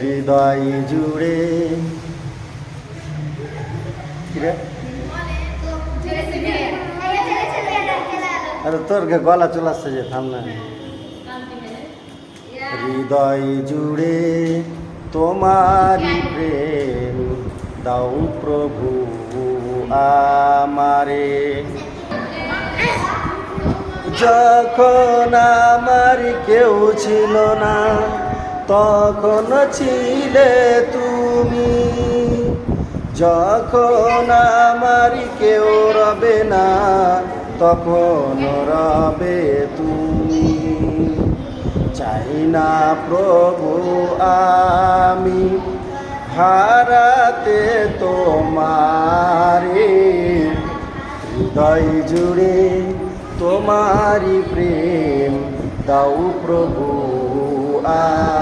হৃদয় জুড়ে। আরে তোর গলা চলাচ্ছে যে, থাম না। হৃদয় জুড়ে তোমারি প্রেম দাও প্রভু আমারে। যখন আমার কেউ ছিল না তখন ছিলে তুমি। যখন আমার কেউ রবে না, তখন রবে তুমি। চাই না প্রভু আমি হারাতে তোমারে। হৃদয় জুড়ে তোমারি প্রেম, দাও প্রভু আমারে